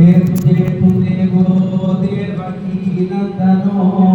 చేతు చేతు దేవో దేవకీ నందనోయం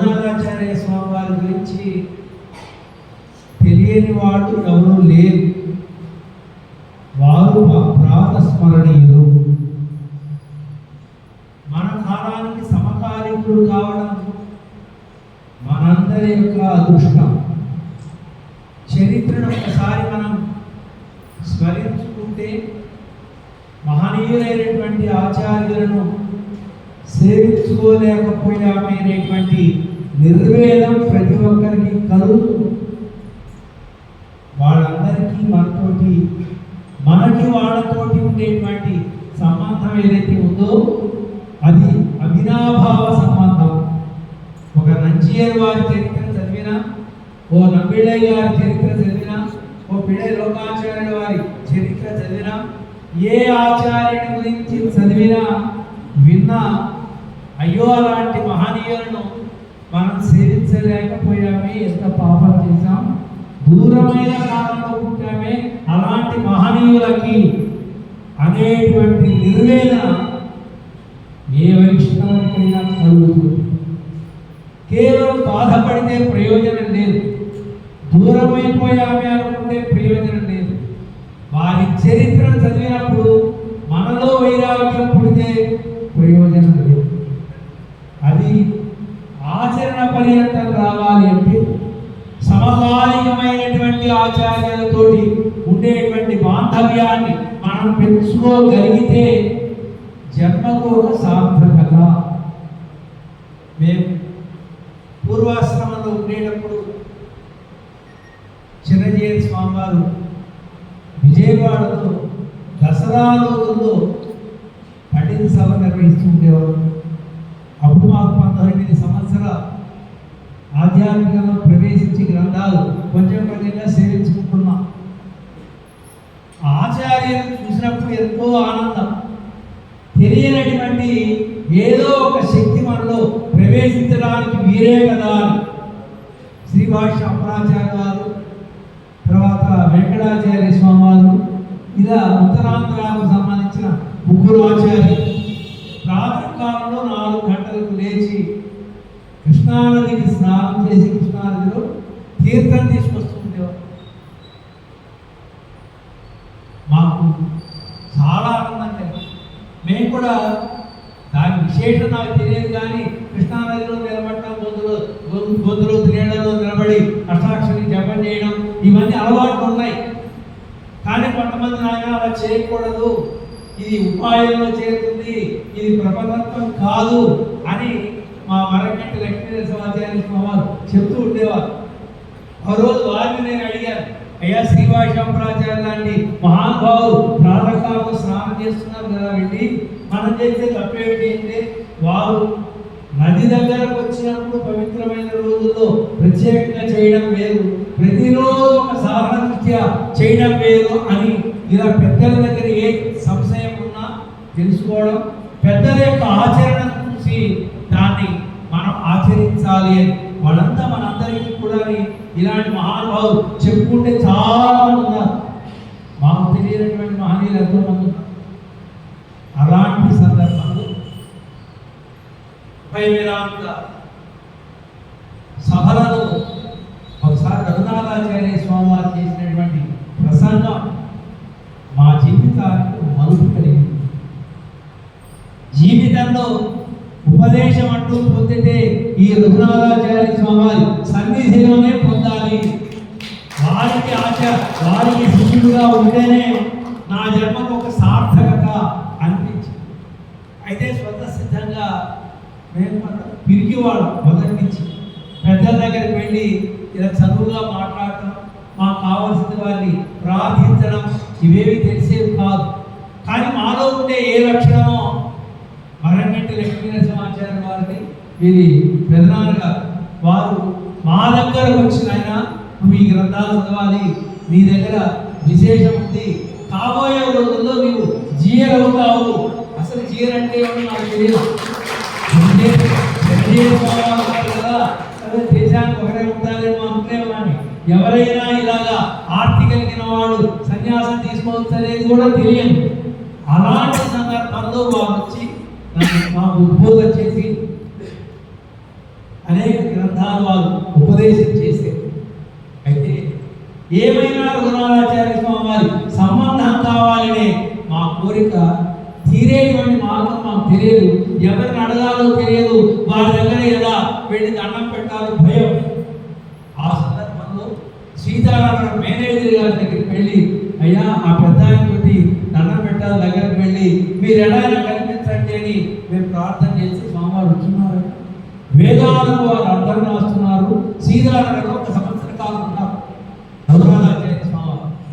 రఘునాథాచార్య స్వామి వారి గురించి తెలియని వాడు ఎవరు లేరు. వారు ప్రాతస్మరణీయులు మన కాలానికి సమకాలీకుడు కావడం మనందరి యొక్క అదృష్టం. చరిత్రను ఒకసారి మనం స్మరించుకుంటే మహనీయులైనటువంటి ఆచార్యులను సేవించుకోలేకపోయామనేటువంటి నిర్వేదం ప్రతి ఒక్కరికి కలుగుతుంది వాళ్ళందరికీ మనతోటి మనకి వాళ్ళతోటి ఉండేటువంటి సంబంధం ఏదైతే ఉందో అది అవినాభావ సంబంధం. ఒక నంచియర్ వారి చరిత్ర చదివినా ఓ నంబిళ్ళయ్య గారి చరిత్ర చదివినా ఓ పిళ్ళ లోకాచార్యుల వారి చరిత్ర చదివినా ఏ ఆచార్యుని గురించి చదివినా విన్నా అయ్యో అలాంటి మహనీయులను మనం సేవించలేకపోయామే ఎంత పాపం చేశాం? దూరమైన కాలంలో పుట్టామే అలాంటి మహనీయులకి అనేటువంటి నిర్వేద ఏ వైష్ణవానికైనా కలుగుతుంది. కేవలం బాధపడితే ప్రయోజనం లేదు. దూరమైపోయామే అనుకుంటే ప్రయోజనం లేదు. వారి చరిత్ర చదివినప్పుడు మనలో వైరాగ్యం పుడితే ప్రయోజనం లేదు. అది ఆచరణ పర్యంతం రావాలి అంటే సమకాలికమైనటువంటి ఆచార్యులతోటి ఉండేటువంటి బాంధవ్యాన్ని మనం పెంచుకోగలిగితే జన్మకు ఒక సార్థకత. మేము పూర్వాశ్రమంలో ఉండేటప్పుడు చిరంజీవి స్వామివారు విజయవాడలో దసరా రోజుల్లో పండిత సభ నిర్వహిస్తూ ఉండేవారు. అప్పుడు మాకు పంతొమ్మిది సంవత్సరాలు ఆధ్యాత్మికంలో ప్రవేశించి గ్రంథాలు కొంచెం కొంచెంగా సేవించుకుంటున్నాం. ఆచార్యులను చూసినప్పుడు ఎంతో ఆనందం. తెలియనటువంటి ఏదో ఒక శక్తి మనలో ప్రవేశించడానికి వీరే కదా అని. శ్రీభాష్య అమరాచార్య వారు తర్వాత వెంకటాచార్య స్వామి వారు ఇలా ఉత్తరాంధ్రాకు సంబంధించిన ముగ్గురు ఆచార్యులు ప్రాతకాలంలో నాలుగు గంటలకు లేచి కృష్ణానదికి స్నానం చేసి కృష్ణానదిలో తీర్థం తీసుకొస్తుండేవారు. మాకు చాలా ఆనందం కలిగింది. మేము కూడా దాని విశేషం నాకు తెలియదు కానీ కృష్ణానదిలో నిలబడటం గొంతులో గొంతులో నీళ్ళలో నిలబడి అష్టాక్షరి జపం చేయడం ఇవన్నీ అలవాట్లు ఉన్నాయి. కానీ కొంతమంది నాయన అలా చేయకూడదు. ఇది ఉపాయంలో చేరుతుంది. ఇది ప్రపంచత్వం కాదు అని మా మరకంటి లక్ష్మీనరసింహాచార్య స్వామి చెప్తూ ఉండేవారు. ఆ రోజు వారిని నేను అడిగాను అయ్యా శ్రీవాషంపరాచార్య లాంటి మహానుభావులు ప్రాతకాలంలో స్నానం చేస్తున్నారు కదా వెళ్ళి మనం చేసే తప్పేమిటి అంటే వారు నది దగ్గరకు వచ్చినప్పుడు పవిత్రమైన రోజుల్లో ప్రత్యేకంగా చేయడం వేరు. ప్రతిరోజు ఒక సాధన చేయడం వేరు అని ఇలా పెద్దల దగ్గర ఏ సంశయం ఉన్నా తెలుసుకోవడం పెద్దల యొక్క ఆచరణ చూసి దాన్ని మనం ఆచరించాలి అని వాళ్ళంతా మనందరికీ కూడా ఇలాంటి మహానుభావులు చెప్పుకుంటే చాలా మంది ఉన్నారు. మాకు తెలియనటువంటి మహనీయులు ఎంతో మంది ఉన్నారు. అలాంటి సందర్భంలో భయవిరాంత సభలలో ఒకసారి రఘునాథాచార్య స్వామి వారు చేసినటువంటి ప్రసంగం మా జీవితానికి మలుపు కలిగింది జీవితంలో ఉపదేశం అంటూ పొందితే ఈ రఘునాథాచార్య స్వామి సన్నిధిలోనే పొందాలి. వారికి ఆచ వారికి శిష్యుడుగా ఉంటేనే నా జన్మకు ఒక సార్థకత అనిపించింది. అయితే స్వతసిద్ధంగా మేము పిరికివాడు మొదటి నుంచి. పెద్దల దగ్గరికి వెళ్ళి ఇలా చదువుగా మాట్లాడటం మాకు కావాల్సిన వారిని ప్రార్థించడం ఇవేవి తెలిసేవి కాదు. కానీ మాలో ఉండే ఏ లక్షణమో మరంగంటి సమాచారం వారిని వీరి పెదనాన్నగా వారు మా దగ్గరకు వచ్చిన ఆయన నువ్వు ఈ గ్రంథాలు చదవాలి. నీ దగ్గర విశేషం ఉంది. కాబోయే రోజుల్లో నీవు జీయర్ అవుతావు. అసలు జీయర్ అంటే ఏమో నాకు తెలియదు. దేశానికి ఒకరే ఉంటారేమో అనుకునేవాడిని ఎవరైనా ఇలాగా ఆర్తి కలిగిన వాడు సన్యాసం తీసుకోవచ్చు అనేది కూడా తెలియదు. అలాంటి సందర్భంలో వారు వచ్చి మాకు ఉద్బోధన చేసి అనేక గ్రంథాలు వాళ్ళు ఉపదేశం చేశారు. అయితే ఏమైనా రఘునాథాచార్య స్వామి వారి సంబంధం కావాలనే మా కోరిక తీరేటువంటి మార్గం మాకు తెలియదు. ఎవరిని అడగాలో తెలియదు. వారి దగ్గర ఎలా వెళ్ళి దండం పెట్టాలో భయం. ఆ సందర్భంలో సీతారామన్ మేనేజర్ గారి దగ్గరికి వెళ్ళి అయ్యా ఆ పెద్ద దండం పెట్టాలి దగ్గరికి వెళ్ళి మీరు ఎలా కనిపించండి మేము ప్రార్థన చేసి స్వామివారు వచ్చినారు. వేదాలకు వారు అర్థం రాస్తున్నారు సీతారామన్ ఒక సంవత్సర కాలం ఉన్నారు. స్వామి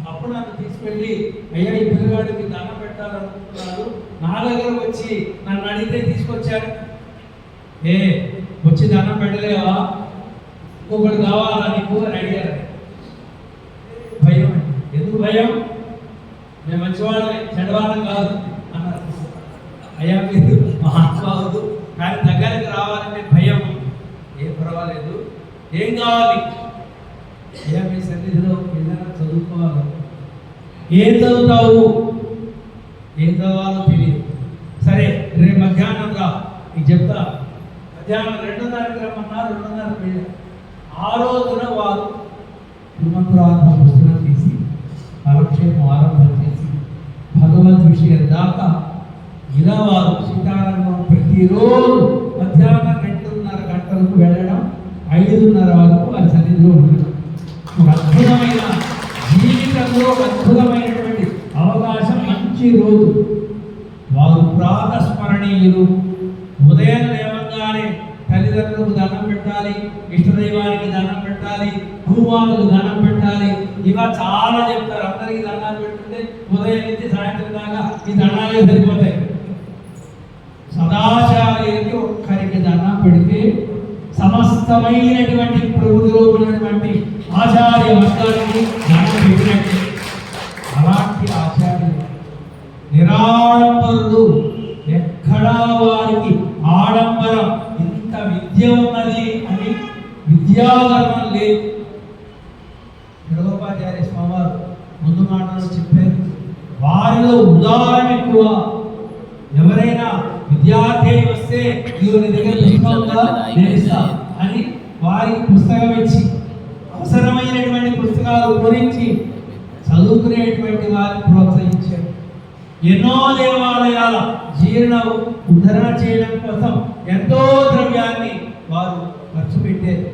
అప్పుడు నన్ను తీసుకెళ్ళి అయ్యా ఈ పిల్లవాడికి దండం పెట్టాలనుకుంటున్నారు. నా దగ్గర వచ్చి నన్ను అడిగితే తీసుకొచ్చారు. ఏ వచ్చి దండం పెట్టలేవా ఇంకొకటి కావాలా నీకు అని అడిగారు భయం అండి. ఎందుకు భయం మేము మంచివాళ్ళమే చెడవాళ్ళం కాదు అన్నారు అయ్యా మీరు మహాత్మావులు కానీ దగ్గరికి రావాలంటే భయం ఏం పర్వాలేదు ఏం కావాలి అయ్యా మీ సన్నిధిలో ఏదైనా చదువుకోవాలి. ఏం చదువుతావు? ఏం చదవాలో తెలియదు సరే రేపు మధ్యాహ్నం రా. నీకు చెప్తా. మధ్యాహ్నం రెండున్నరకి రమ్మన్నారు రెండున్నరకు వెళ్ళారు ఆ రోజున వారు హనుమంతరాధ పుస్తకం తీసి కాలక్షేపం ఆరంభం చేసి భగవద్ విషయం దాకా ఇలా వారు సీతారామం ప్రతిరోజు మధ్యాహ్నం రెండున్నర గంటలకు వెళ్ళడం ఐదున్నర వరకు వారి సన్నిధిలో ఉండడం. అద్భుతమైన జీవితంలో అద్భుతమైనటువంటి అవకాశం మంచి రోజు. వారు ప్రాతస్మరణీయులు. ఉదయం లేవగానే తల్లిదండ్రులకు దండం పెట్టాలి ఇష్టదైవానికి దండం పెట్టాలి భూమాలకు దండం పెట్టాలి. ఇలా చాలా చెప్తారు. అందరికీ దండాలు పెట్టుంటే ఉదయం నుంచి సాయంత్రం దాకా ఈ దండాలే సరిపోతాయి. సదాచార్యులకి ఒక్కరికి దండం పెడితే సమస్తమైనటువంటి ప్రభుత్వంలో ఉన్నటువంటి ఆచార్య వర్గానికి దండం పెట్టినట్టే అలాంటి ఆచార్యులు నిరాడంబరులు ఎక్కడా వారికి ఆడంబరం ఇంత విద్య ఉన్నది అని విద్యాధర్మం లేదు జగోపాచార్య స్వామివారు ముందు మాటలు చెప్పారు వారిలో ఉదాహరణ ఎక్కువ ఎవరైనా విద్యార్థి అయి వస్తే ఇదిగో నీ దగ్గర పుస్తకం ఉందా? నేను ఇస్తా అని వారికి పుస్తకం ఇచ్చి అవసరమైనటువంటి పుస్తకాలు గురించి చదువుకునేటువంటి వారిని ప్రోత్సహించారు ఎన్నో దేవాలయాల జీర్ణ ఉద్ధరణ చేయడం కోసం ఎంతో ద్రవ్యాన్ని వారు ఖర్చు పెట్టారు.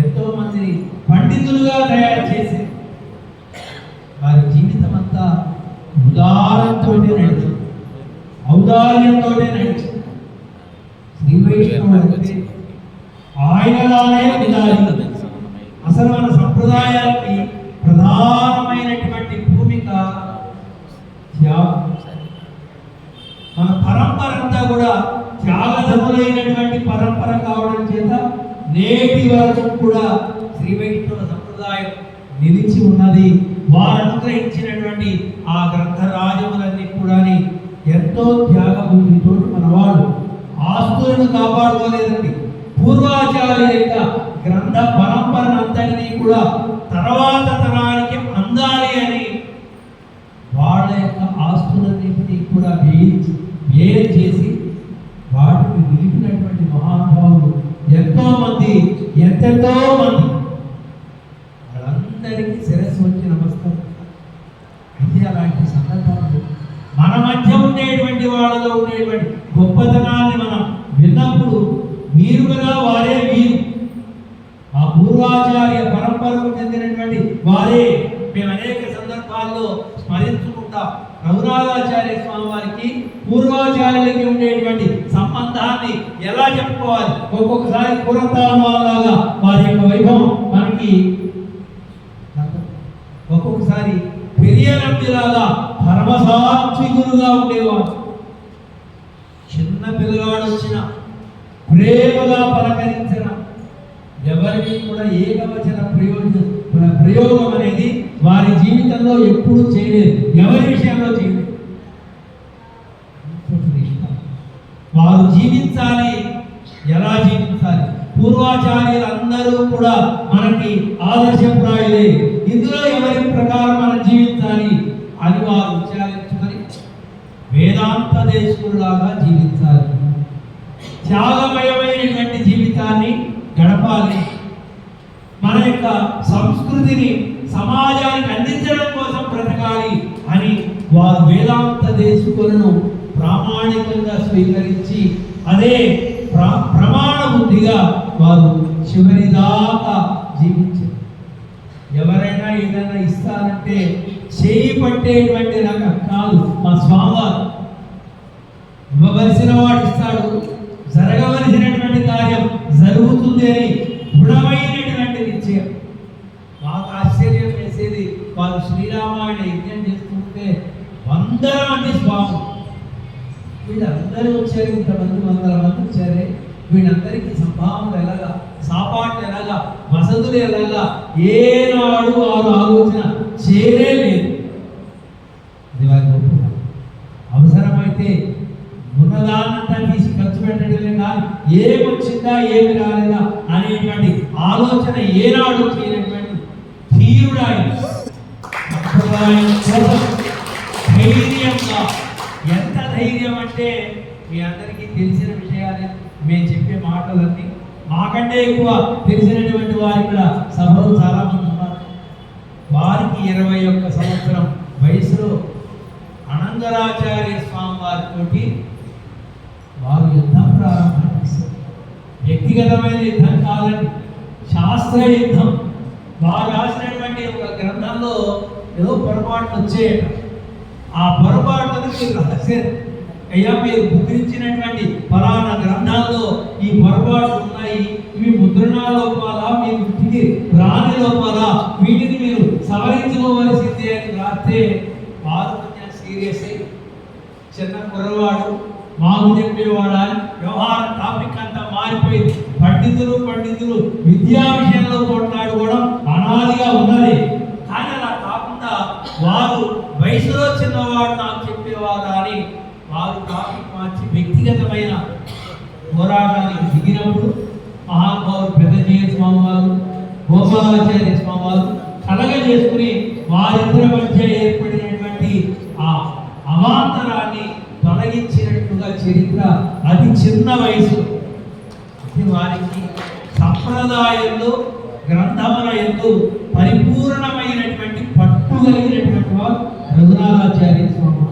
ఎంతో మందిని పండితులుగా తయారు చేసి వారి జీవితం అంతా ఉదారంతోనే నడిచి ఔదార్యంతోనే నడిచి శ్రీ వైష్ణవుడు ఆయన ఆయనలానే ఉండాలి అసలు మన సంప్రదాయానికి పరంపర అంతా కూడా త్యాగదములైనటువంటి పరంపర కావడం చేత నేటి వరకు కూడా శ్రీ వెంకటేశ్వర సంప్రదాయం నిలిచి ఉన్నది. వారు అనుగ్రహించినటువంటి ఆ గ్రంథరాజములన్నీ కూడా ఎంతో త్యాగబుద్ధితో మన ఆస్తులను కాపాడుకోలేదండి. పూర్వాచార్యుల యొక్క గ్రంథ పరంపరనంతటినీ కూడా తర్వాత తరానికి అందాలి అని వాళ్ళ యొక్క ఆస్తులన్నింటినీ కూడా వేయించి వ్యయం చేసి వాటిని నిలిపినటువంటి మహానుభావులు ఎంతో మంది ఎంతెంతో మంది వాళ్ళందరికీ శిరస్సు వచ్చి నమస్కారం. అయితే అలాంటి సందర్భాలు మన మధ్య ఉండేటువంటి వాళ్ళలో ఉండేటువంటి గొప్పతనాన్ని మనం విన్నప్పుడు మీరు కదా వారే మీరు. ఆ పూర్వాచార్య పరంపరకు చెందినటువంటి వారే. మేము అనేక సందర్భాల్లో స్మరించుకుంటాం రఘునాథాచార్య స్వామి వారికి పూర్వాచార్యులకి ఉండేటువంటి దాన్ని ఎలా చెప్పుకోవాలి? ఒక్కొక్కసారి పురతాలాగా వారి యొక్క వైభవం మనకి ఒక్కొక్కసారి పెరియ నంబిలాగా పరమసాత్వికులుగా ఉండేవారు చిన్న పిల్లవాడు వచ్చిన ప్రేమగా పలకరించిన ఎవరికి కూడా ఏకవచన ప్రయోజనం ప్రయోగం అనేది వారి జీవితంలో ఎప్పుడూ చేయలేదు. ఎవరి విషయంలో చేయలేదు? వారు జీవించాలి. ఎలా జీవించాలి? పూర్వాచార్యులు అందరూ కూడా మనకి ఆదర్శప్రాయులే ఇందులో ఎవరి ప్రకారం మనం జీవించాలి? అని వారు విచారించుకొని వేదాంత దేశకుల్లాగా జీవించాలి. త్యాగమయమైనటువంటి జీవితాన్ని గడపాలి. మన యొక్క సంస్కృతిని సమాజానికి అందించడం కోసం బ్రతకాలి అని వారు వేదాంత దేశకులను ప్రామాణికంగా స్వీకరించి అదే ప్రా ప్రమాణ బుద్ధిగా వారు చివరిదాకా జీవించారు. ఎవరైనా ఏదైనా ఇస్తారంటే చేయి పట్టేటువంటి నాకు కాదు మా స్వామివారు. ఇవ్వవలసిన వాడు ఇస్తాడు జరగవలసినటువంటి కార్యం జరుగుతుంది అని దృఢమైనటువంటి నిశ్చయం. మాకు ఆశ్చర్యం వేసేది వారు శ్రీరామాయణ యజ్ఞం చేస్తుంటే వందల మంది స్వాములు వీళ్ళందరూ వచ్చారు ఇంతమంది వందల మంది వచ్చారే. వీళ్ళందరికీ సంభావన ఎలాగా? సాపాట్లు ఎలాగా? వసతులు ఎలాగా? ఏనాడు వారు ఆలోచన చేయలే లేదు. అది వారి గొప్పతనం. అవసరమైతే ఉన్నదానంతా తీసి ఖర్చు పెట్టడమే కానీ ఏమొచ్చిందా ఏమి రాలేదా అనేటువంటి ఆలోచన ఏనాడు చేయనటువంటి ధీరుడు ధైర్యం సంప్రదాయం కోసం ధైర్యంగా ఎంత ధైర్యం అంటే మీ అందరికీ తెలిసిన విషయాలే. మేము చెప్పే మాటలన్నీ మాకంటే ఎక్కువ తెలిసినటువంటి వారు ఇక్కడ సభలో చాలామంది ఉన్నారు. వారికి ఇరవై ఒక్క సంవత్సరం వయసులో అనంగరాచార్య స్వామి వారితోటి వారు యుద్ధం ప్రారంభం వ్యక్తిగతమైన యుద్ధం కాదండి శాస్త్ర యుద్ధం. వారు రాసినటువంటి ఒక గ్రంథంలో ఏదో పొరపాట్లు వచ్చేయట ఆ పొరపాట్లను రాశారు అయ్యా మీరు ముద్రించినటువంటి ఫలానా గ్రంథాల్లో ఈ పొరపాట్లు ఉన్నాయి. ఇవి ముద్రణ లోపాల? మీ వృత్తికి రాని లోపాల? వీటిని మీరు సవరించుకోవలసిందే అని రాస్తే వారు కొంచెం సీరియస్ అయ్యి చిన్న కుర్రవాడు మాకు చెప్పేవాడా? వ్యవహార టాపిక్ అంతా మారిపోయింది. పండితులు పండితులు విద్యా విషయంలో కొట్లాడుకోవడం అనాదిగా ఉన్నది. కానీ అలా కాకుండా వారు వయసులో చిన్నవాడు నాకు చెప్పేవారా అని వారు టాపిక్ మార్చి వ్యక్తిగతమైన పోరాటానికి దిగినప్పుడు మహానుభావులు పెద్దజీయ స్వామి వారు గోపాలాచార్య స్వామి వారు కలగ చేసుకుని వారిద్దరి మధ్య ఏర్పడినటువంటి ఆ అవాంతరాన్ని తొలగించినట్టుగా చరిత్ర అతి చిన్న వయసు. అది వారికి సంప్రదాయంలో గ్రంథముల ఎందు పరిపూర్ణమైనటువంటి పట్టు కలిగినటువంటి వారు రఘునాథాచార్య స్వామి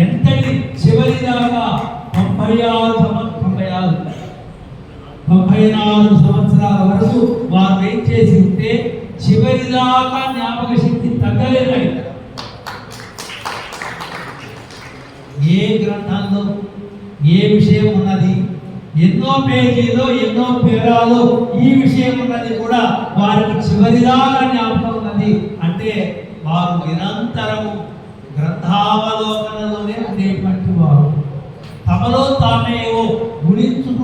ఎంతటి చివరి దాకా తొంభై ఆరు ముప్పై నాలుగు సంవత్సరాల వరకు వారు వెయిట్ చేసి ఉంటే చివరిదాకా జ్ఞాపక శక్తి తగ్గలేదు ఏ గ్రంథంలో ఏ విషయం ఉన్నది? ఎన్నో పేజీలో ఎన్నో పేరాలు ఈ విషయం ఉన్నది కూడా వారికి చివరిదాకా జ్ఞాపకం ఉన్నది. అంటే వారు నిరంతరము గ్రంథావలోకనలోనే ఉండేటువంటి వారు. తమలో తామే ఏవో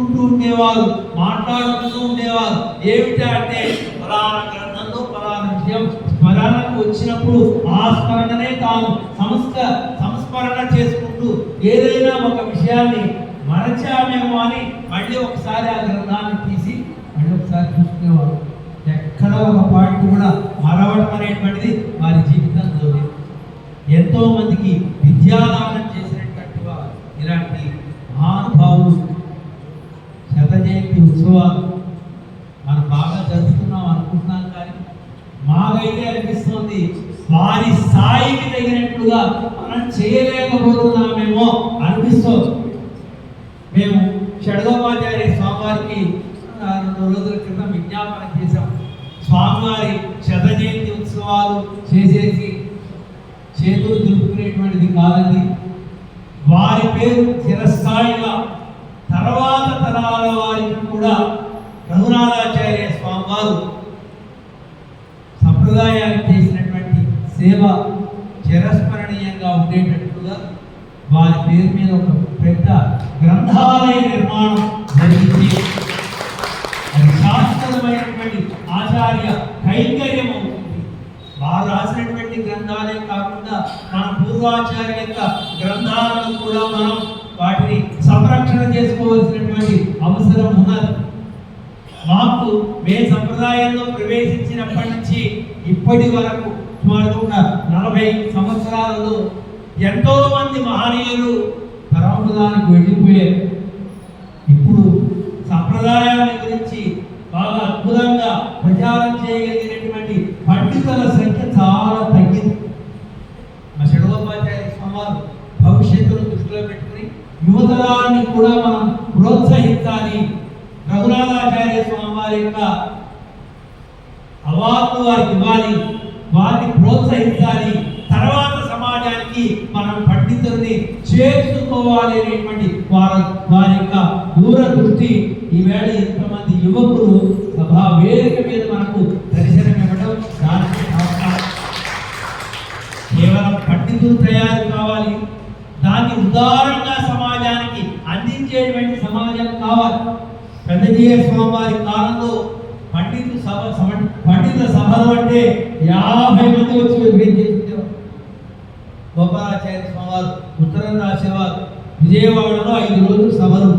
చెప్పుకుంటూ ఉండేవారు మాట్లాడుకుంటూ ఉండేవారు. ఏమిటా అంటే ఫలానా గ్రంథంలో ఫలానా విషయం. స్మరణకు వచ్చినప్పుడు ఆ స్మరణనే తాను సంస్క సంస్మరణ చేసుకుంటూ ఏదైనా ఒక విషయాన్ని మరచామేమో అని మళ్ళీ ఒకసారి ఆ గ్రంథాన్ని తీసి మళ్ళీ ఒకసారి చూసుకునేవారు. ఎక్కడ ఒక పాయింట్ కూడా మరవడం అనేటువంటిది వారి జీవితంలో లేదు ఎంతో మందికి విద్యాదానం చేసినట్టుగా ఇలాంటి మహానుభావులు శత జయంతి మనం బాగా జరుపుతున్నాం అనుకుంటున్నాం కానీ మాకైతే అనిపిస్తుంది వారి స్థాయికి తగినట్లుగా మనం చేయలేకపోతున్నామేమో అనిపిస్తుంది. మేము షడ్గోపాచార్య స్వామివారికి ఆ, రెండు రోజుల క్రితం విజ్ఞాపన చేశాం. స్వామివారి శత జయంతి ఉత్సవాలు చేసేసి చేతులు దులుపుకునేటువంటిది కాదండి. వారి పేరు చిరస్థాయిగా తర్వాత తరాల వారి కూడా రఘునాథాచార్య స్వామి వారు సంప్రదాయానికి చేసినటువంటి సేవ చిరస్మరణీయంగా ఉండేటట్టుగా వారి పేరు మీద ఒక పెద్ద గ్రంథాలయ నిర్మాణం జరిగింది. శాశ్వతమైనటువంటి ఆచార్య కైంకర్యం అవుతుంది వారు రాసినటువంటి గ్రంథాలే కాకుండా మన పూర్వాచార్య యొక్క గ్రంథాలను కూడా మనం వాటిని సంరక్షణ చేసుకోవాల్సినటువంటి అవసరం ఉన్నది. మాకు మే సంప్రదాయంలో ప్రవేశించినప్పటి నుంచి ఇప్పటి వరకు సుమారు ఒక నలభై సంవత్సరాలలో ఎంతో మంది మహనీయులు పరమపదానికి వెళ్ళిపోయారు. ఇప్పుడు సంప్రదాయాన్ని గురించి బాగా అద్భుతంగా ప్రచారం చేయాలి యువతరాన్ని కూడా మనం ప్రోత్సహించాలి. రఘునాథాచార్య స్వామి వారి యొక్క అవార్డు వారికి ఇవ్వాలి. వారిని ప్రోత్సహించాలి. తర్వాత సమాజానికి మనం పండితుల్ని చేర్చుకోవాలి అనేటువంటి వారి వారి యొక్క దూరదృష్టి ఈవేళ ఎంతమంది యువకులు సభా వేదిక మీద మనకు దర్శనం ఇవ్వడం దానికి కేవలం పండితులు తయారు కావాలి. దాన్ని ఉదాహరణ అందించేటువంటి సమాజం కావాలి. పెద్దజీయ స్వామివారి కాలంలో పండితు సభ పండిత సభలు అంటే యాభై మంది వచ్చి విభజించేవారు గోపాలాచార్య స్వామివారు ఉత్తరం రాసేవారు విజయవాడలో ఐదు రోజులు సభలు.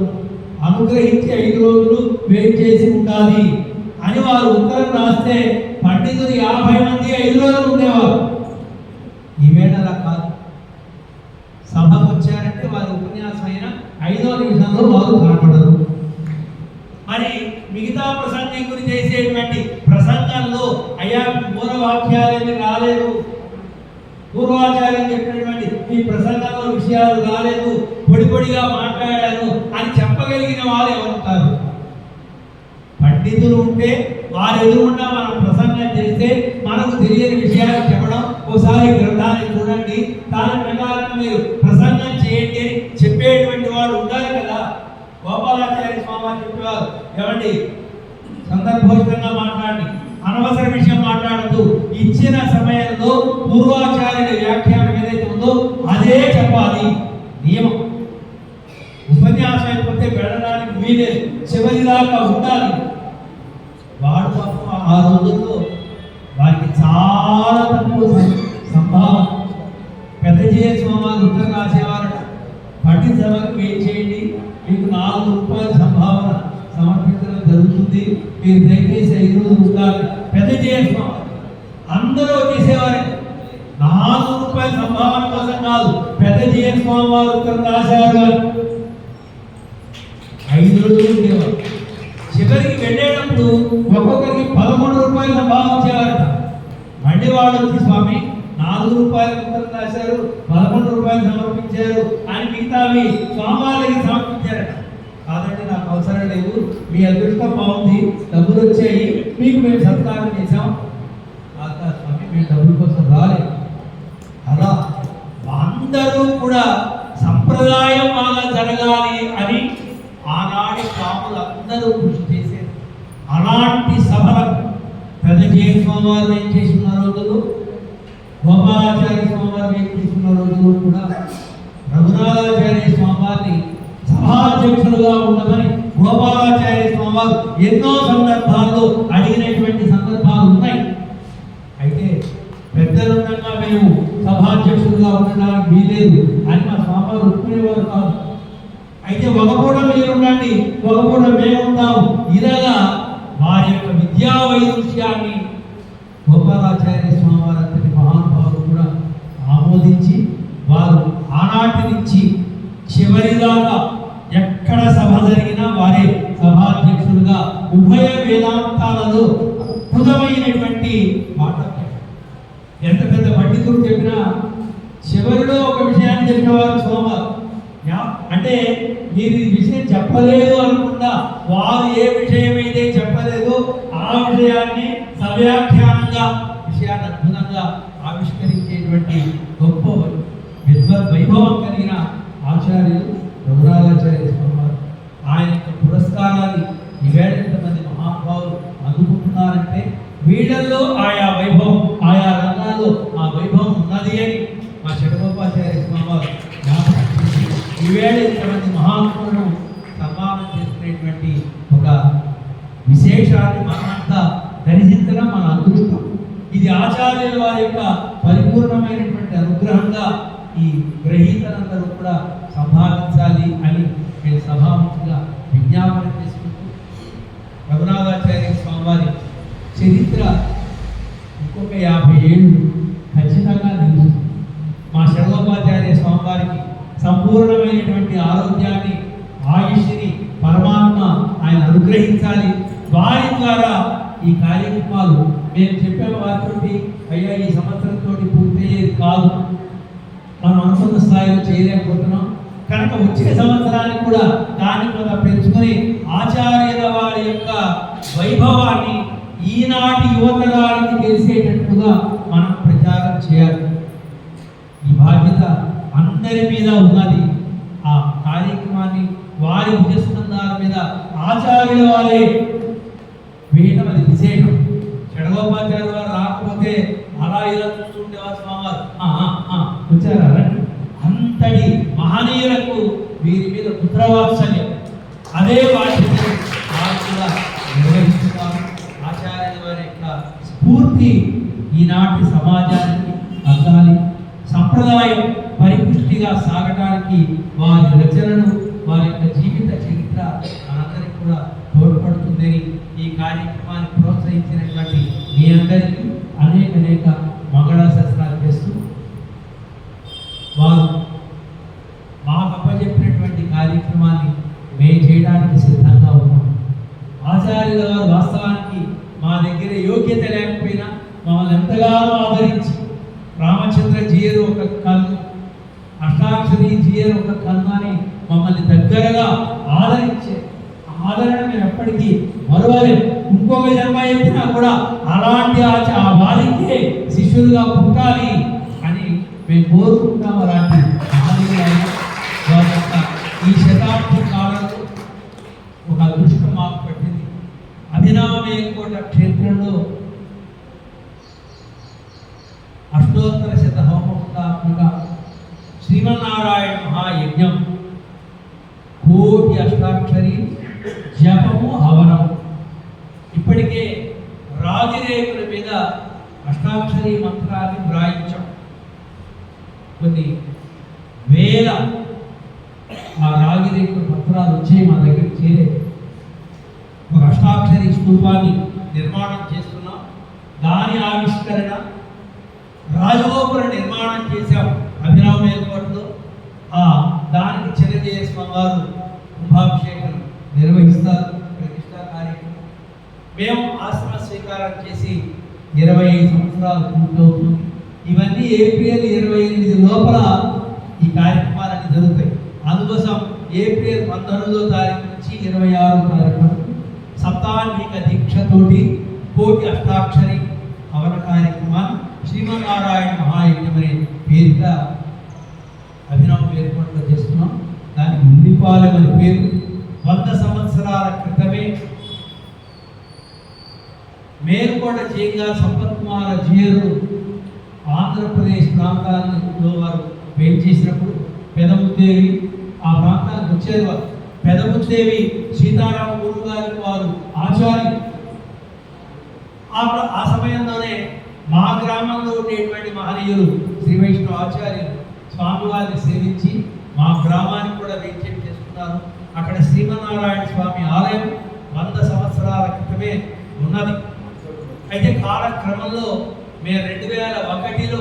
అనుగ్రహించి ఐదు రోజులు వెయిట్ చేసి ఉండాలి అని వారు ఉత్తరం రాస్తే పండితులు యాభై మంది ఐదు రోజులు ఉండేవారు. ఈవేళ అలా కాదు. సభకు వచ్చారంటే వారి ఉపన్యాసం అయిన ఐదో నిమిషంలో వారు కనపడరు. మరి మిగతా ప్రసంగం గురించి చేసేటువంటి ప్రసంగంలో అయ్యా మూల వాక్యాలేమి రాలేదు. పూర్వాచార్యం చెప్పినటువంటి ఈ ప్రసంగంలో విషయాలు రాలేదు. పొడి పొడిగా మాట్లాడాను అని చెప్పగలిగిన వారు ఎవరుంటారు? పండితులు ఉంటే వారు ఎదురుకుండా మనం ప్రసంగం చేస్తే మనకు తెలియని విషయాలు చెప్పడం ఒకసారి గ్రంథాన్ని చూడండి. దాని ప్రకారం మీరు ప్రసంగం చేయండి అని చెప్పేటువంటి వాడు ఉండాలి కదా. గోపాలాచార్య స్వామి వారు చెప్పేవారు. ఏమండి? సందర్భోచితంగా మాట్లాడి అనవసర విషయం మాట్లాడద్దు. ఇచ్చిన సమయంలో పూర్వాచార్యుడి వ్యాఖ్యానం ఏదైతే ఉందో అదే చెప్పాలి. నియమం. ఉపన్యాసం అయిపోతే వెళ్ళడానికి వీలే. చివరిదాకా ఉండాలి. వాడు పాపం ఆ రోజుల్లో వారికి చాలా తక్కువ సమయం స్వామి ఉత్తరం రాసేవారట పండిత ఏం చేయండి. మీకు నాలుగు రూపాయల సంభావన సమర్పించడం జరుగుతుంది. మీరు దయచేసి ఐదు రోజులు ఉండాలి. పెద్ద స్వామి అందరూ చేసేవారే నాలుగు రూపాయల సంభావన కోసం కాదు పెద్ద స్వామి వారు ఉత్తరం రాసేవారు ఐదు రోజులు ఉండేవారు చివరికి వెళ్ళేటప్పుడు ఒక్కొక్కరికి పదకొండు సంభావన సంభావించేవారట మళ్ళీ వాళ్ళు వచ్చి స్వామి నాలుగు రూపాయలు ఉత్తరం రాశారు పదకొండు రూపాయలు సమర్పించారు. అని మిగతావి స్వామాలకి సమర్పించారట. కాదండి నాకు అవసరం లేదు. మీ అదృష్టం బాగుంది డబ్బులు వచ్చాయి. మీకు మేము సత్కారం చేశాం. కాదు స్వామి మేము డబ్బుల కోసం రాలేదు. అలా అందరూ కూడా సంప్రదాయం అలా జరగాలి అని ఆనాటి స్వాములు అందరూ కృషి చేశారు. అలాంటి సభలకు పెద్ద స్వామివారు ఏం చేసిన రోజులు గోపాలాచార్య స్వామివారు ఏం చేసిన కూడా రఘునాథాచార్య స్వామివారిని సభాధ్యక్షుడుగా ఉండమని గోపాలాచార్య స్వామి వారు ఎన్నో సందర్భాల్లో అడిగినటువంటి సందర్భాలు ఉన్నాయి. అయితే పెద్దలందరిగా మేము సభాధ్యక్షుడుగా ఉండడానికి వీలేదు అని మా స్వామివారు ఒప్పుకునేవారు కాదు. అయితే ఒక పూట మీరుండండి ఒక పూట మేము ఉంటాం ఇలాగా వారి యొక్క విద్యా వైరుష్యాన్ని గోపాలాచార్య స్వామి వారు అంతటి మహానుభావులు కూడా ఆమోదించి వారు ఆనాటి నుంచి చివరిదాకా ఎక్కడ సభ జరిగినా వారే సభాధ్యక్షులుగా ఉభయ వేదాంతాలలో అద్భుతమైనటువంటి మాట ఎంత పెద్ద పండితుడు చెప్పినా చివరిలో ఒక విషయాన్ని చెప్పినవారు సోమవారు. అంటే మీరు ఈ విషయం చెప్పలేదు అనుకుంటా వారు ఏ విషయం అయితే చెప్పలేదు ఆ విషయాన్ని సవ్యాఖ్యానంగా విషయాన్ని అద్భుతంగా ఆవిష్కరించేటువంటి గొప్ప విద్వత్ వైభవం కలిగిన ఆచార్యులు రఘునాథాచార్య స్వామి వారు. ఆయన యొక్క పురస్కారాన్ని ఈవేళ ఇంతమంది మహానుభావులు అందుకుంటున్నారంటే వీళ్ళల్లో ఆయా వైభవం ఆయా రంగాల్లో ఆ వైభవం ఉన్నది అని మా స్వామి వారు జ్ఞాపకం చేసి ఈవేళ ఇంతమంది సన్మానం చేసుకునేటువంటి ఒక విశేషాన్ని మనమంతా దర్శించడం మన అదృష్టం ఇది ఆచార్యుల వారి యొక్క పరిపూర్ణమైనటువంటి అనుగ్రహంగా ఈ గ్రహీతలందరూ కూడా సంభావించాలి అని నేను సభాముఖంగా విజ్ఞాపన చేసుకుంటూ రఘునాథాచార్య స్వామివారి చరిత్ర ఇంకొక యాభై ఏళ్ళు ఖచ్చితంగా నిలుస్తుంది మా శర్వోపాచార్య స్వామివారికి సంపూర్ణమైనటువంటి ఆరోగ్యాన్ని ఆయుష్ని పరమాత్మ ఆయన అనుగ్రహించాలి వారి ద్వారా ఈ కార్యక్రమాలు మేము చెప్పే వారితోటి అయ్యా ఈ సంవత్సరంతో పూర్తయ్యేది కాదు మనం అనుకున్న స్థాయిలో చేయలేకపోతున్నాం కనుక వచ్చే సంవత్సరానికి కూడా దాన్ని పెంచుకొని ఆచార్యుల వారి యొక్క వైభవాన్ని ఈనాటి యువతరానికి తెలిసేటట్టుగా మనం ప్రచారం చేయాలి ఈ బాధ్యత అందరి మీద ఉన్నది ఆ కార్యక్రమాన్ని వారి భుజస్కంధాల మీద ఆచార్యుల వారే వేయడం అది విశేషం షడగోపాచార్య వారు రాకపోతే అలా ఇలా చూస్తుండేవారు స్వామివారు "ఆ, ఆ, ఆ, వచ్చారా రండి." అంతటి మహనీయులకు వీరి మీద పుత్రవాత్సల్యం అదే బాధ్యతను వారు కూడా నిర్వహిస్తున్నారు ఆచార్యుల వారి యొక్క స్ఫూర్తి ఈనాటి సమాజానికి అందాలి సంప్రదాయం పరిపుష్టిగా సాగటానికి వారి రచనలు వారి యొక్క జీవిత చరిత్ర మనందరికీ కూడా తోడ్పడుతుందని ఈ కార్యక్రమాన్ని ప్రోత్సహించినటువంటి మీ అందరికీ అనేక అనేక మంగళాశాస్త్రాలు చేస్తూ వారు మాకు అప్పచెప్పినటువంటి కార్యక్రమాన్ని మేము చేయడానికి సిద్ధంగా ఉన్నాం ఆచార్యుల వారు వాస్తవానికి మా దగ్గర యోగ్యత లేకపోయినా మమ్మల్ని ఎంతగానో ఆదరించి రామచంద్ర జీయరు ఒక కన్ను అష్టాక్షరి జీయరు ఒక కన్ను అని మమ్మల్ని దగ్గరగా ఆదరించే ఆదరణ మేము ఎప్పటికీ మరవలేదు ఇంకొక జన్మ ఎత్తినా కూడా అలాంటి ఆచ ఆ బాలికే శిష్యులుగా పుట్టాలి అని మేము కోరుకుంటాం అలాంటి మహనీయులైన వారి యొక్క ఈ శతాబ్ది కాలంలో ఒక అదృష్టం మాకు పట్టింది అభినవమేకోట క్షేత్రంలో అష్టోత్తర శత హోమకుటాత్మక శ్రీమన్నారాయణ మహాయజ్ఞం కోటి అష్టాక్షరి జపము హవనం ఇప్పటికే రాగిరేకుల మీద అష్టాక్షరి మంత్రాన్ని వ్రాయించాం. కొన్ని వేల ఆ రాగిరేకుల పత్రాలు వచ్చి మా దగ్గర చేరే ఒక అష్టాక్షరి స్థూపాన్ని నిర్మాణం చేస్తున్నాం. దాని ఆవిష్కరణ రాజగోపుర నిర్మాణం చేశాం అభిరామ ఏర్పాటులో ఆ దానికి చిరంజీవి స్వామి వారు కుంభాభిషేకం నిర్వహిస్తారు ప్రతిష్టా కార్యక్రమం మేము ప్రచారం చేసి ఇరవై ఐదు సంవత్సరాలు పూర్తవుతుంది ఇవన్నీ ఏప్రిల్ ఇరవై ఎనిమిది లోపల ఈ కార్యక్రమాలన్నీ జరుగుతాయి. అందుకోసం ఏప్రిల్ పంతొమ్మిదో తారీఖు నుంచి ఇరవై ఆరో తారీఖు వరకు సప్తాహిక దీక్షతోటి కోటి అష్టాక్షరి హవన కార్యక్రమాన్ని శ్రీమన్నారాయణ మహాయజ్ఞం అనే పేరుగా అభినవ పేర్కొంటూ చేస్తున్నాం. దానికి ఉల్లిపాలెం పేరు. వంద సంవత్సరాల క్రితమే మేల్కోట చేయగా సంపత్ కుమార జీయరు ఆంధ్రప్రదేశ్ ప్రాంతాల్లో వారు వేయించేసినప్పుడు పెదముద్దేవి ఆ ప్రాంతానికి వచ్చేవారు వారు. పెదముద్దేవి సీతారామ గురువు గారి వారు ఆచార్య ఆ సమయంలోనే మా గ్రామంలో ఉండేటువంటి మహనీయులు శ్రీ వైష్ణవ ఆచార్యులు స్వామివారిని సేవించి మా గ్రామానికి కూడా వెంచేపు చేసుకున్నారు. అక్కడ శ్రీమన్నారాయణ స్వామి ఆలయం వంద సంవత్సరాల క్రితమే ఉన్నది. అయితే కాలక్రమంలో మేము రెండు వేల ఒకటిలో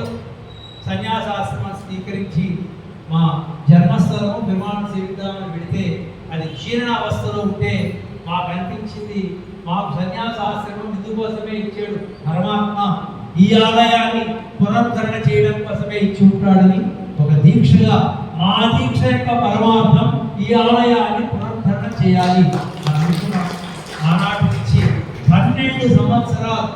సన్యాసాశ్రమం స్వీకరించి మా జన్మస్థలము విమానం జీవితాన్ని పెడితే అది జీర్ణావస్థలో ఉంటే మాకు అనిపించింది మాకు సన్యాసాశ్రమం ఇందుకోసమే ఇచ్చాడు పరమాత్మ. ఈ ఆలయాన్ని పునరుద్ధరణ చేయడం కోసమే ఇచ్చి ఉంటాడని ఒక దీక్షగా మా దీక్ష యొక్క పరమార్థం ఈ ఆలయాన్ని పునరుద్ధరణ చేయాలి అనుకున్నాం. ఆనాటి నుంచి పన్నెండు సంవత్సరాలు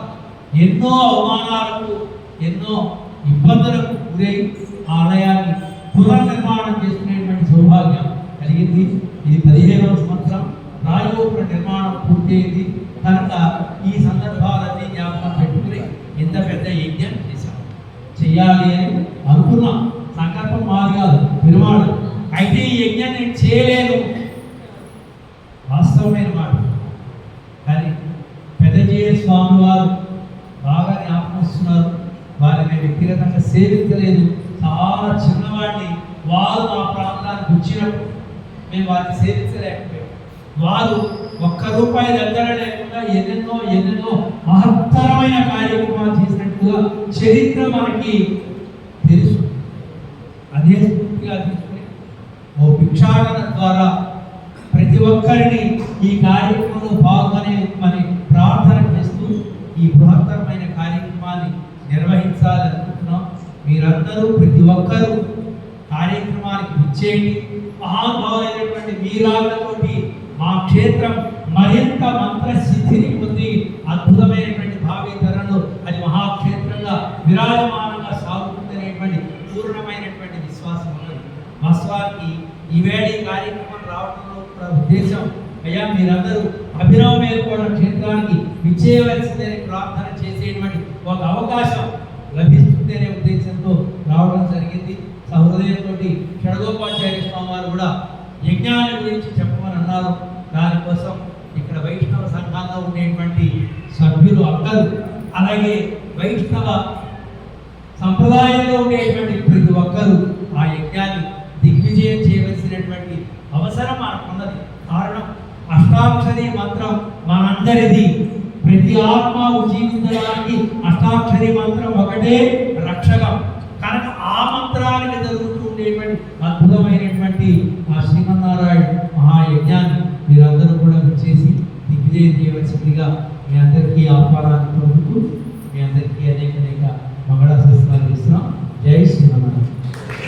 ఎన్నో అవమానాలకు ఎన్నో ఇబ్బందులకు గురై ఆలయాన్ని పునర్నిర్మాణం చేసుకునేటువంటి సౌభాగ్యం కలిగింది. ఇది పదిహేనవ సంవత్సరం. రాజగోపుర నిర్మాణం పూర్తయింది. కనుక ఈ సందర్భాలన్నీ జ్ఞాపకం పెట్టుకుని ఇంత పెద్ద యజ్ఞం చేశాం. చెయ్యాలి అని అనుకున్నాం. సంకల్పం మాది కాదు పెరుమాడు అయితే ఈ యజ్ఞం నేను చేయలేను వాస్తవమైన మాట. కానీ పెద్ద స్వామి వారు బాగా జ్ఞాపకం వస్తున్నారు వారిని వ్యక్తిగతంగా సేవించలేదు. చాలా చిన్నవాడిని వారు మా ప్రాంతానికి వచ్చినప్పుడు మేము వారిని సేవించలేకపోయాం. వారు ఒక్క రూపాయి దగ్గర లేకుండా ఎన్నెన్నో ఎన్నెన్నో మహత్తరమైన కార్యక్రమాలు చేసినట్టుగా చరిత్ర మనకి తెలుసు. అదే స్ఫూర్తిగా తీసుకుని ఓ భిక్షాటన ద్వారా ప్రతి ఒక్కరిని ఈ కార్యక్రమంలో పాల్గొనేమని ప్రార్థన చేస్తూ ఈ బృహత్తర కార్యక్రమాన్ని నిర్వహించాలనుకుంటున్నాం. మీరందరూ ప్రతి ఒక్కరూ కార్యక్రమానికి విచ్చేయండి. మహానుభావులైనటువంటి వీరాళ్ళతోటి మా క్షేత్రం మరింత మంత్రసిద్ధిని పొంది అద్భుతమైనటువంటి భావి తరంలో అది మహాక్షేత్రంగా విరాజమానంగా సాగుతుందనేటువంటి పూర్ణమైనటువంటి విశ్వాసం ఉన్నది. వాస్తవానికి ఈవేళ ఈ కార్యక్రమం రావడంలో కూడా ఉద్దేశం అయ్యా మీరందరూ అభినవ మేల్కోవడ క్షేత్రానికి విచ్చేయవలసిందని ప్రార్థన చేసేటువంటి ఒక అవకాశం లభిస్తుందనే ఉద్దేశంతో రావడం జరిగింది. సహృదయంతో షడగోపాచార్య స్వామి కూడా యజ్ఞాన్ని గురించి చెప్పమని అన్నారు. దానికోసం ఇక్కడ వైష్ణవ సంఘాల్లో ఉండేటువంటి సభ్యులు అందరూ అలాగే వైష్ణవ సంప్రదాయంలో ఉండేటువంటి ప్రతి ఒక్కరూ ఆ యజ్ఞాన్ని దిగ్విజయం చేయవలసినటువంటి అవసరం మనకున్నది. కారణం అష్టాక్షరి మంత్రం మనందరిది. ప్రతి ఆత్మ జీవించడానికి అష్టాక్షరి మంత్రం ఒకటే రక్షకం. కనుక ఆ మంత్రానికి జరుగుతుండేటువంటి అద్భుతమైనటువంటి ఆ శ్రీమన్నారాయణ మహాయజ్ఞాన్ని మీరందరూ కూడా విచ్చేసి దిగ్విజయం చేయవలసిందిగా మీ అందరికీ ఆహ్వానాన్ని పొందుతూ మీ అందరికీ అనేక అనేక మంగళాశాస్త్రాలు ఇస్తున్నాం జై శ్రీమన్నారాయణ.